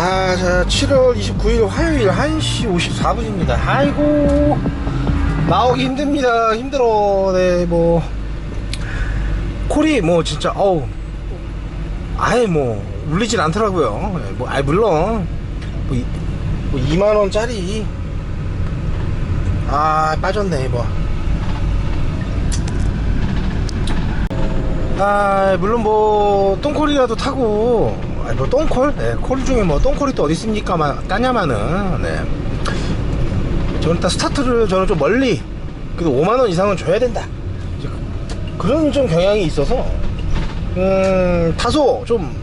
아, 자, 7월 29일 화요일 1시 54분입니다. 아이고, 나오기 힘듭니다. 힘들어. 네, 뭐, 콜이 뭐, 진짜, 어우, 아예 뭐, 울리진 않더라고요. 네, 뭐, 아예 물론, 뭐, 이- 뭐 2만원짜리, 아, 빠졌네, 뭐. 아, 물론 뭐, 똥콜이라도 타고, 아니, 뭐, 똥콜? 네, 콜 중에 뭐, 똥콜이 또 어디 있습니까? 마, 따냐마는, 네. 저는 일단 스타트를 저는 좀 멀리, 그래도 5만원 이상은 줘야 된다. 그- 그런 좀 경향이 있어서, 음, 다소 좀,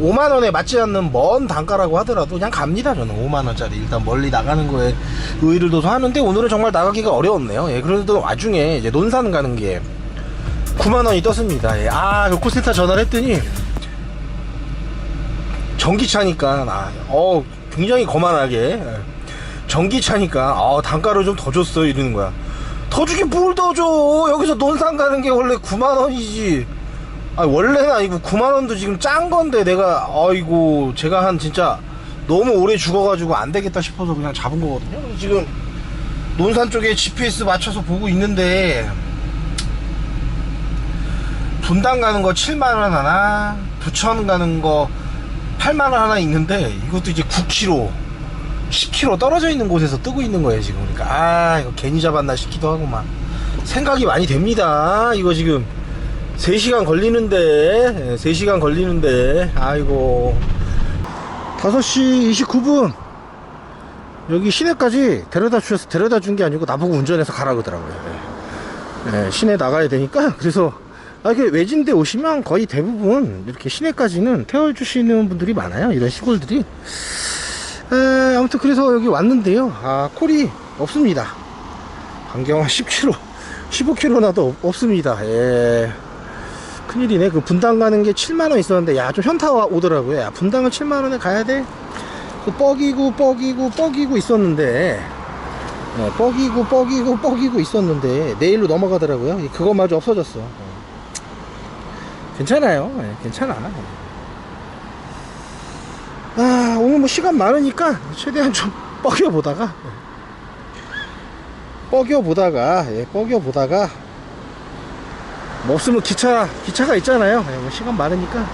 5만원에 맞지 않는 먼 단가라고 하더라도 그냥 갑니다, 저는. 5만원짜리. 일단 멀리 나가는 거에 의의를 둬서 하는데, 오늘은 정말 나가기가 어려웠네요. 예, 그래도 와중에 이제 논산 가는 게, 9만원이 떴습니다. 예. 아, 그 콜센터 전화를 했더니, 전기차니까, 아, 어, 굉장히 거만하게, 예. 전기차니까, 아, 단가를 좀 더 줬어, 이러는 거야. 더 주긴 뭘더 줘! 여기서 논산 가는 게 원래 9만원이지. 아, 원래는 아니고 9만원도 지금 짠 건데, 내가, 아이고, 제가 한 진짜, 너무 오래 죽어가지고 안 되겠다 싶어서 그냥 잡은 거거든요. 지금, 논산 쪽에 GPS 맞춰서 보고 있는데, 분당 가는 거 7만원 하나, 부천 가는 거 8만원 하나 있는데, 이것도 이제 9km, 10km 떨어져 있는 곳에서 뜨고 있는 거예요, 지금. 그러니까, 아, 이거 괜히 잡았나 싶기도 하고, 막. 생각이 많이 됩니다. 이거 지금 3시간 걸리는데, 예, 3시간 걸리는데, 아이고. 5시 29분. 여기 시내까지 데려다 주셔서 데려다 준 게 아니고 나보고 운전해서 가라 그러더라고요. 예. 예, 시내 나가야 되니까 그래서 아, 이렇게 외진데 오시면 거의 대부분 이렇게 시내까지는 태워주시는 분들이 많아요. 이런 시골들이. 에, 아무튼 그래서 여기 왔는데요. 아, 콜이 없습니다. 반경 한 10km, 15km 나도 없, 없습니다. 예. 큰일이네. 그 분당 가는 게 7만원 있었는데, 야, 좀 현타 와- 오더라고요. 야, 분당은 7만원에 가야 돼? 그 뻐기고, 뻐기고, 뻐기고 있었는데, 어, 뻐기고 뻐기고 뻐기고 있었는데 내일로 넘어가더라고요 그것마저 없어졌어 어. 괜찮아요. 예, 괜찮아. 아 오늘 뭐 시간 많으니까 최대한 좀 뻐겨 보다가 뻐겨 보다가 예, 뻐겨 보다가 뭐 없으면 기차 기차가 있잖아요. 예, 뭐 시간 많으니까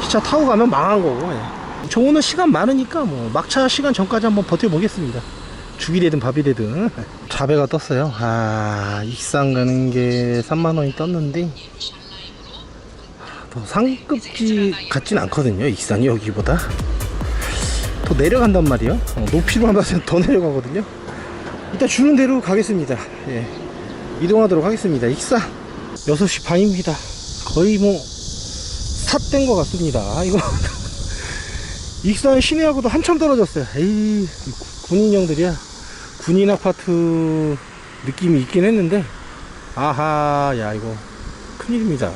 기차 타고 가면 망한 거고 예. 저 오늘 시간 많으니까 뭐 막차 시간 전까지 한번 버텨보겠습니다. 죽이 되든 밥이 되든. 자배가 떴어요. 아 익산 가는 게 3만원이 떴는데 더 상급지 같진 않거든요 익산이 여기보다. 더 내려간단 말이에요. 어, 높이로 한번 더 내려가거든요. 일단 주는 대로 가겠습니다. 예. 이동하도록 하겠습니다. 익산 6시 반입니다. 거의 뭐 삿된 것 같습니다. 아, 이거 익산 시내하고도 한참 떨어졌어요. 에이 군인 형들이야. 군인 아파트 느낌이 있긴 했는데 아하 야 이거 큰일입니다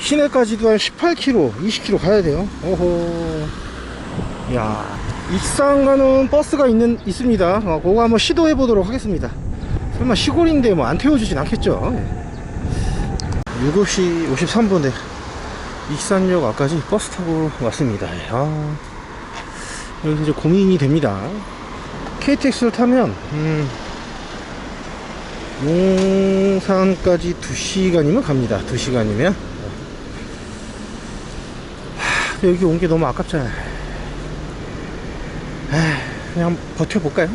시내까지도 한 18km 20km 가야 돼요. 오호 야 익산 가는 버스가 있는 있습니다. 어, 그거 한번 시도해 보도록 하겠습니다. 설마 시골인데 뭐 안 태워주진 않겠죠? 7시 53분에 익산역 앞까지 버스 타고 왔습니다. 아, 여기 이제 고민이 됩니다. KTX를 타면 음, 용산까지 2시간이면 갑니다. 2시간이면 여기 온 게 너무 아깝잖아요 그냥 버텨볼까요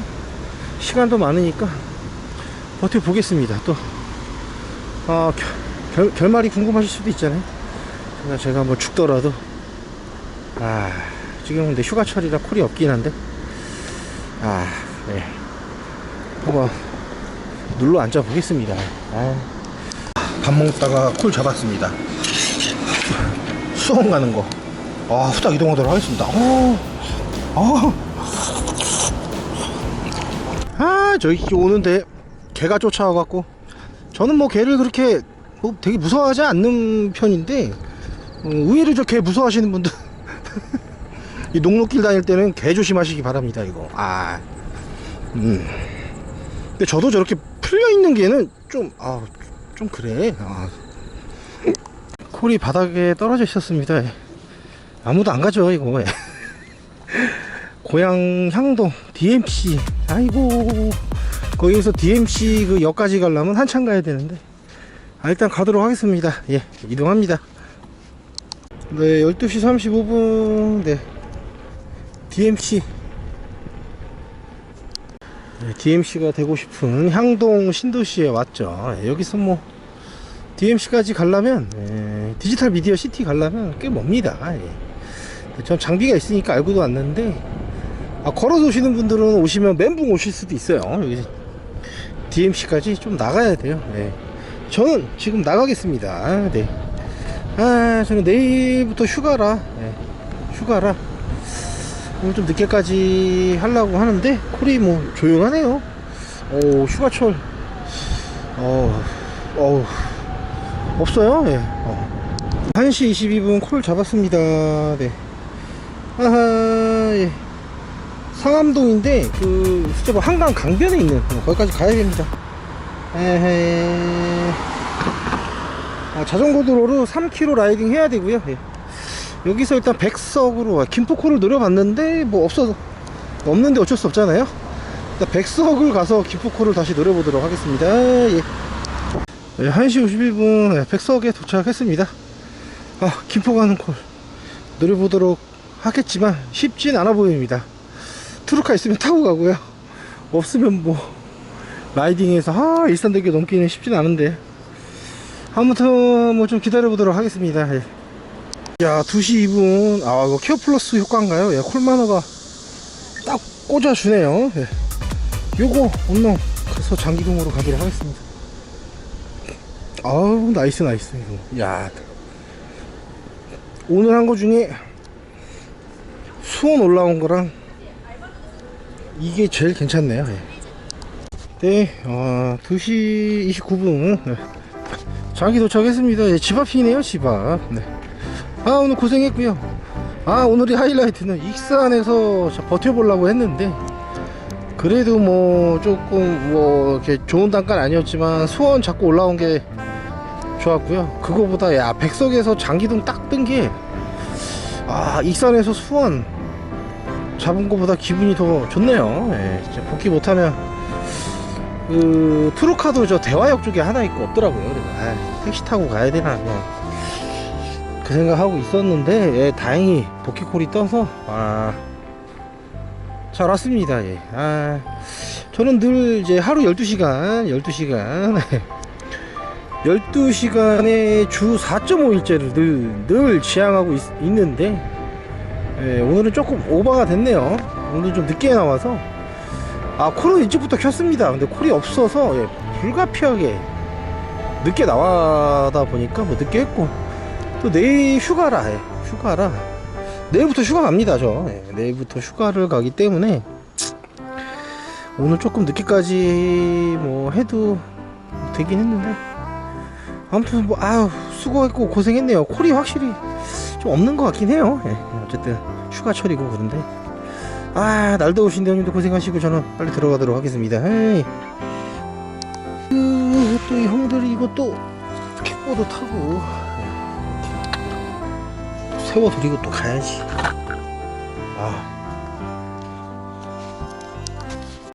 시간도 많으니까 버텨보겠습니다 또 아, 결, 결말이 궁금하실 수도 있잖아요 그러니까 제가 뭐 죽더라도 아 지금 근데 휴가철이라 콜이 없긴 한데 아, 네. 한번 눌러 앉아 보겠습니다. 아. 밥 먹다가 콜 잡았습니다. 수원 가는 거. 아, 후딱 이동하도록 하겠습니다. 오, 아, 아, 저기 오는데 개가 쫓아와갖고 저는 뭐 개를 그렇게 뭐 되게 무서워하지 않는 편인데 음, 의외로 저 개 무서워하시는 분들 이 녹록길 다닐 때는 개 조심하시기 바랍니다 이거 아 음. 근데 저도 저렇게 풀려 있는 개는 좀 아 좀 그래 아. 콜이 바닥에 떨어져 있었습니다 예. 아무도 안 가죠 이거. 예. 고향 향동 DMC 아이고. 거기에서 DMC 그 역까지 가려면 한참 가야 되는데. 아, 일단 가도록 하겠습니다. 예 이동합니다. 네 12시 35분. 네. DMC 네, DMC가 되고 싶은 향동 신도시에 왔죠. 예, 여기서 뭐 DMC까지 가려면 예, 디지털 미디어 시티 가려면 꽤 멉니다. 예. 전 장비가 있으니까 알고도 왔는데 아, 걸어서 오시는 분들은 오시면 멘붕 오실 수도 있어요 여기 DMC까지 좀 나가야 돼요 네. 저는 지금 나가겠습니다 네. 아 저는 내일부터 휴가라 네. 휴가라 오늘 좀 늦게까지 하려고 하는데 콜이 뭐 조용하네요 오 휴가철 어, 어 없어요 예. 어. 1시 22분 콜 잡았습니다 네. 아하 예. 상암동인데 그 진짜 뭐 한강 강변에 있는 어, 거기까지 가야 됩니다 에헤 아, 자전거 도로로 3km 라이딩 해야 되고요 예. 여기서 일단 백석으로 김포코를 노려봤는데 뭐 없어 없는데 어쩔 수 없잖아요 일단 백석을 가서 김포코를 다시 노려보도록 하겠습니다 예. 네, 1시 51분 네, 백석에 도착했습니다 아 김포 가는 콜 노려보도록 하겠지만 쉽진 않아 보입니다. 트루카 있으면 타고 가고요. 없으면 뭐 라이딩해서 아 일산대교 넘기는 쉽진 않은데. 아무튼 뭐 좀 기다려 보도록 하겠습니다. 예. 야 2시 2분. 아 이거 케어 플러스 효과인가요? 예, 콜마너가 딱 꽂아주네요. 예. 요거 얼른 가서 장기동으로 가도록 하겠습니다. 아우 나이스 나이스. 이거 야 오늘 한 거 중에 수원 올라온 거랑 이게 제일 괜찮네요 예. 네 어, 2시 29분 네. 자기 도착했습니다 예, 집 앞이네요 집앞 네. 아 오늘 고생했고요 아 오늘의 하이라이트는 익산에서 자, 버텨보려고 했는데 그래도 뭐 조금 뭐 이렇게 좋은 단가는 아니었지만 수원 잡고 올라온 게 좋았고요 그거보다 야 백석에서 장기동 딱 뜬 게 아 익산에서 수원 잡은 것보다 기분이 더 좋네요 예, 진짜 복귀 못하면 그 트루카도 저 대화역 쪽에 하나 있고 없더라고요 그래서 아, 택시 타고 가야 되나 뭐. 그 생각하고 있었는데 예, 다행히 복귀콜이 떠서 아, 잘 왔습니다 예. 아, 저는 늘 이제 하루 12시간 12시간 12시간에 주 4.5일째를 늘, 늘 지향하고 있, 있는데 예, 오늘은 조금 오버가 됐네요. 오늘 좀 늦게 나와서. 아 콜은 일찍부터 켰습니다. 근데 콜이 없어서 예, 불가피하게 늦게 나와다 보니까 뭐 늦게 했고. 또 내일 휴가라 예, 휴가라. 내일부터 휴가 갑니다 저. 예, 내일부터 휴가를 가기 때문에 오늘 조금 늦게까지 뭐 해도 되긴 했는데. 아무튼 뭐 아유 수고했고 고생했네요. 콜이 확실히 좀 없는 것 같긴 해요. 예, 어쨌든 휴가철이고 그런데. 아 날도 오신데 형님도 고생하시고 저는 빨리 들어가도록 하겠습니다. 그, 또이 형들이 또 킥보드 타고. 세워드리고 또 가야지. 아